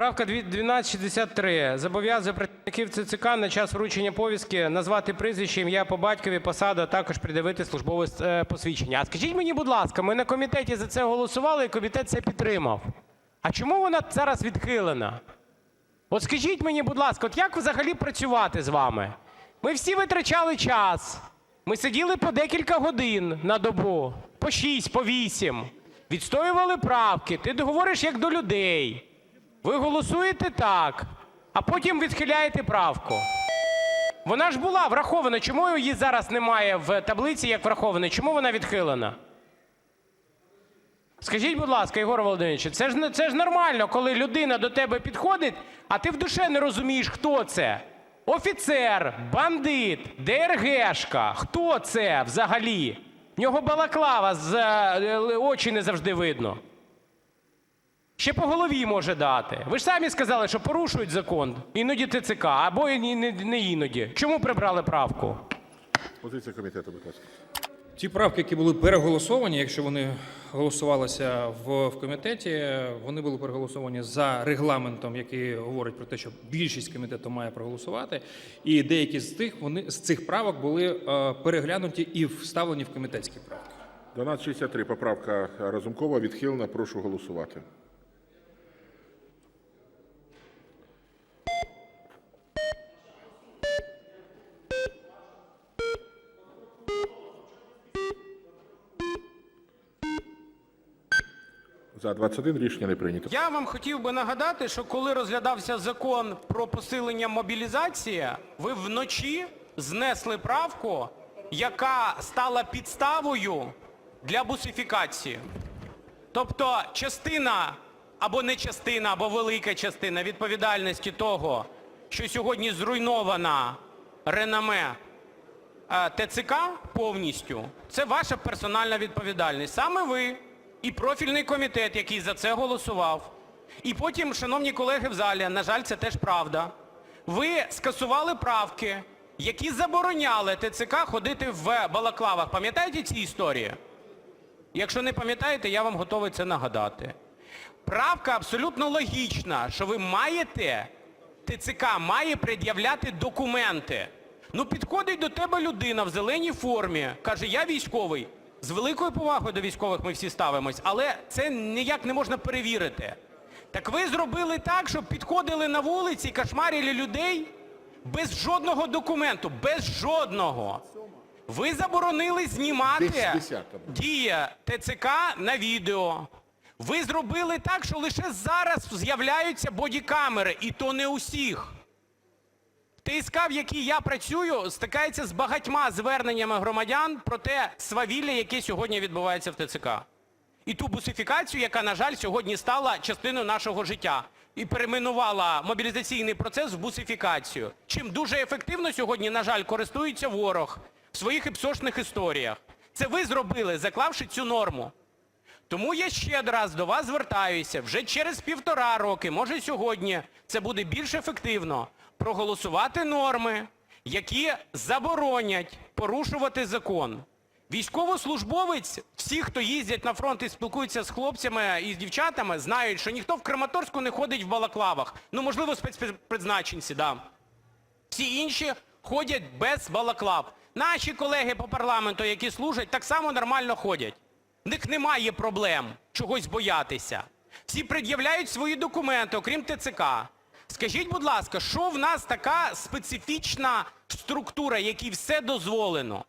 Правка 1263 зобов'язує працівників ЦЦК на час вручення повістки назвати прізвище, ім'я по батькові, посаду, а також придивити службове е, посвідчення. А скажіть мені, будь ласка, ми на комітеті за це голосували, і комітет це підтримав. А чому вона зараз відхилена? От скажіть мені, будь ласка, от як взагалі працювати з вами? Ми всі витрачали час. Ми сиділи по декілька годин на добу, по 6, по 8. Відстоювали правки. Ти говориш як до людей. Ви голосуєте так, а потім відхиляєте правку. Вона ж була врахована. Чому її зараз немає в таблиці як врахована? Чому вона відхилена? Скажіть, будь ласка, Єгор Володимирович, це ж, це ж нормально, коли людина до тебе підходить, а ти в душе не розумієш, хто це. Офіцер, бандит, ДРГшка. Хто це взагалі? В нього балаклава, з е, очі не завжди видно. Ще по голові може дати. Ви ж самі сказали, що порушують закон. Іноді ТЦК, або не, іноді. Чому прибрали правку? Позиція комітету, будь ласка. Ті правки, які були переголосовані, якщо вони голосувалися в, в комітеті, вони були переголосовані за регламентом, який говорить про те, що більшість комітету має проголосувати. І деякі з тих вони з цих правок були е, переглянуті і вставлені в комітетські правки. 1263, поправка Разумкова відхилена. Прошу голосувати. За 21 рішення не прийнято. Я вам хотів би нагадати, що коли розглядався закон про посилення мобілізації, ви вночі знесли правку, яка стала підставою для бусифікації. Тобто частина або не частина, або велика частина відповідальності того, що сьогодні зруйнована реноме е, ТЦК повністю, це ваша персональна відповідальність. Саме ви і профільний комітет, який за це голосував. І потім, шановні колеги в залі, на жаль, це теж правда. Ви скасували правки, які забороняли ТЦК ходити в балаклавах. Пам'ятаєте ці історії? Якщо не пам'ятаєте, я вам готовий це нагадати. Правка абсолютно логічна, що ви маєте, ТЦК має пред'являти документи. Ну підходить до тебе людина в зеленій формі, каже, я військовий. З великою повагою до військових ми всі ставимось, але це ніяк не можна перевірити. Так ви зробили так, щоб підходили на вулиці і кошмарили людей без жодного документу, без жодного. Ви заборонили знімати дія ТЦК на відео. Ви зробили так, що лише зараз з'являються бодікамери, і то не усіх. ТСК, в якій я працюю, стикається з багатьма зверненнями громадян про те свавілля, яке сьогодні відбувається в ТЦК. І ту бусифікацію, яка, на жаль, сьогодні стала частиною нашого життя і перейменувала мобілізаційний процес в бусифікацію. Чим дуже ефективно сьогодні, на жаль, користується ворог в своїх іпсошних історіях. Це ви зробили, заклавши цю норму. Тому я ще раз до вас звертаюся, вже через півтора роки, може сьогодні, це буде більш ефективно, проголосувати норми, які заборонять порушувати закон. Військовослужбовець, всі, хто їздять на фронт і спілкуються з хлопцями і з дівчатами, знають, що ніхто в Краматорську не ходить в балаклавах. Ну, можливо, спецпризначенці, да. Всі інші ходять без балаклав. Наші колеги по парламенту, які служать, так само нормально ходять. В них немає проблем чогось боятися. Всі пред'являють свої документи, окрім ТЦК. Скажіть, будь ласка, що в нас така специфічна структура, якій все дозволено?